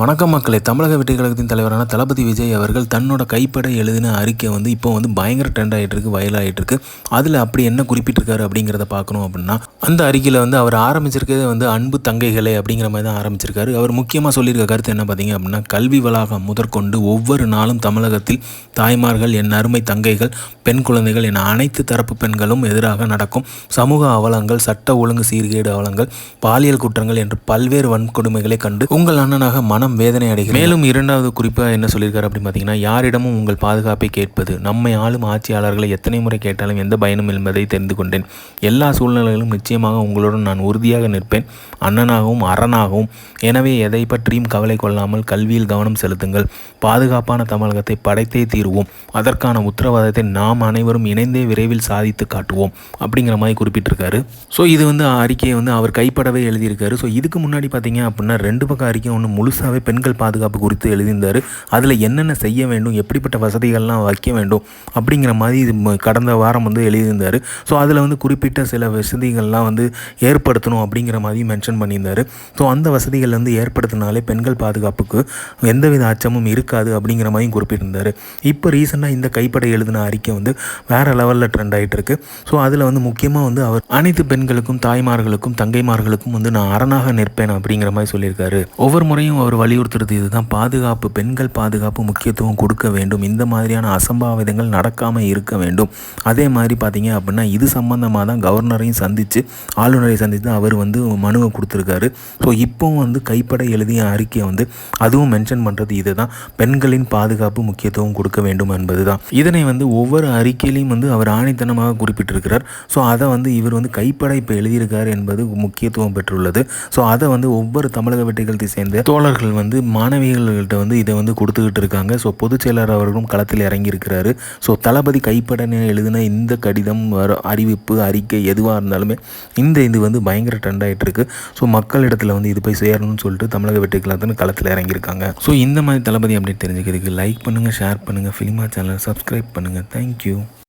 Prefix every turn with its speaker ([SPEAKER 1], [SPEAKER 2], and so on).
[SPEAKER 1] வணக்கம் மக்களே. தமிழக வெற்றி கழகத்தின் தலைவரான தளபதி விஜய் அவர்கள் தன்னோட கைப்பட எழுதின அறிக்கை வந்து இப்போ வந்து பயங்கர ட்ரெண்ட் ஆகிட்டு இருக்கு இருக்கு. அதில் அப்படி என்ன குறிப்பிட்டிருக்காரு அப்படிங்கிறத பார்க்கணும் அப்படின்னா அந்த அறிக்கையில் வந்து அவர் ஆரம்பிச்சிருக்கதே வந்து அன்பு தங்கைகளே அப்படிங்கிற மாதிரி தான் ஆரம்பிச்சிருக்காரு. அவர் முக்கியமாக சொல்லியிருக்க கருத்து என்ன பார்த்தீங்க அப்படின்னா கல்வி வளாகம் முதற்கொண்டு ஒவ்வொரு நாளும் தமிழகத்தில் தாய்மார்கள் என் அருமை தங்கைகள் பெண் குழந்தைகள் என அனைத்து தரப்பு பெண்களும் எதிராக நடக்கும் சமூக அவலங்கள் சட்ட ஒழுங்கு சீர்கேடு அவலங்கள் பாலியல் குற்றங்கள் என்று பல்வேறு வன்கொடுமைகளை கண்டு உங்கள் அண்ணனாக மன மனம் வேதனை அடைகிறது. மேலும் இரண்டாவது குறிப்பாக என்ன சொல்லியிருக்காரு அப்படின்னு பார்த்தீங்கன்னா யாரிடமும் உங்கள் பாதுகாப்பை கேட்பது நம்மை ஆளும் ஆட்சியாளர்களை எத்தனை முறை கேட்டாலும் எந்த பயனும் என்பதை தெரிந்து கொண்டேன். எல்லா சூழ்நிலைகளிலும் நிச்சயமாக உங்களுடன் நான் உறுதியாக நிற்பேன். அண்ணனாகவும் அரணாகவும். எனவே எதை பற்றியும் கவலை கொள்ளாமல் கல்வியில் கவனம் செலுத்துங்கள். பாதுகாப்பான தமிழகத்தை படைத்தே தீர்வோம். அதற்கான உத்தரவாதத்தை நாம் அனைவரும் இணைந்தே விரைவில் சாதித்து காட்டுவோம். அப்படிங்கிற மாதிரி குறிப்பிட்டிருக்காரு. ஸோ இது வந்து அறிக்கையை வந்து அவர் கைப்படவே எழுதியிருக்காரு. ஸோ இதுக்கு முன்னாடி பார்த்தீங்க அப்படின்னா ரெண்டு பக்கம் அறிக்கை ஒன்று முழுசாகவே பெண்கள் பாதுகாப்பு குறித்து எழுதியிருந்தார். அதில் என்னென்ன செய்ய வேண்டும் எப்படிப்பட்ட வசதிகள்லாம் வைக்க வேண்டும் அப்படிங்கிற மாதிரி இது கடந்த வாரம் வந்து எழுதியிருந்தார். ஸோ அதில் வந்து குறிப்பிட்ட சில வசதிகள்லாம் வந்து ஏற்படுத்தணும் அப்படிங்கிற மாதிரி மென்ஷன் பண்ணியிருந்தார். ஸோ அந்த வசதிகள் வந்து ஏற்படுத்தினாலே பெண்கள் பாதுகாப்புக்கு எந்தவித அச்சமும் இருக்காது அப்படிங்கிற மாதிரியும் குறிப்பிட்டிருந்தார். இப்போ ரீசெண்டாக இந்த கைப்படை எழுதின அறிக்கை வந்து வேறு லெவலில் ட்ரெண்ட் ஆகிட்டு இருக்கு ஸோ அதில் வந்து முக்கியமாக வந்து அவர் அனைத்து பெண்களுக்கும் தாய்மார்களுக்கும் தங்கைமார்களுக்கும் வந்து நான் அரணாக நிற்பேன் அப்படிங்கிற மாதிரி சொல்லியிருக்காரு. ஒவ்வொரு முறையும் அவர் வலியுறுத்துறது இதுதான். பாதுகாப்பு பெண்கள் பாதுகாப்பு முக்கியத்துவம் கொடுக்க வேண்டும். இந்த மாதிரியான அசம்பாவிதங்கள் நடக்காமல் இருக்க வேண்டும். அதே மாதிரி பார்த்தீங்க அப்படின்னா இது சம்மந்தமாக தான் கவர்னரையும் சந்தித்து ஆளுநரை சந்தித்து அவர் வந்து மனுவை கொடுத்துருக்காரு. ஸோ இப்போவும் வந்து கைப்பட எழுதிய அறிக்கையை வந்து அதுவும் மென்ஷன் பண்ணுறது இதுதான். பெண்களின் பாதுகாப்பு முக்கியத்துவம் கொடுக்க வேண்டும் என்பது தான் இதனை வந்து ஒவ்வொரு அறிக்கையிலையும் வந்து அவர் ஆணித்தனமாக குறிப்பிட்டிருக்கிறார். ஸோ அதை வந்து இவர் வந்து கைப்பட இப்போ எழுதியிருக்கார் என்பது முக்கியத்துவம் பெற்றுள்ளது. ஸோ அதை வந்து ஒவ்வொரு தமிழக வெற்றிகளத்தை சேர்ந்த தோழர்கள் வந்து மாணவிகள்கிட்ட வந்து இதை வந்து கொடுத்துக்கிட்டு இருக்காங்க. ஸோ பொதுச் செயலர் அவர்களும் களத்தில் இறங்கியிருக்கிறாரு. ஸோ தளபதி கைப்பட எழுதின இந்த கடிதம் வர அறிவிப்பு அறிக்கை எதுவாக இருந்தாலுமே இந்த இது வந்து பயங்கர ட்ரெண்ட் ஆகிட்டு இருக்கு ஸோ மக்களிடத்தில் வந்து இது போய் சேரணும்னு சொல்லிட்டு தமிழக வெற்றி கழகத்தின் களத்தில் இறங்கியிருக்காங்க. ஸோ இந்த மாதிரி தளபதி அப்டேட் தெரிஞ்சுக்கிறதுக்கு லைக் பண்ணுங்கள் ஷேர் பண்ணுங்கள் ஃபிலிமா சேனலை சப்ஸ்கிரைப் பண்ணுங்கள் தேங்க்யூ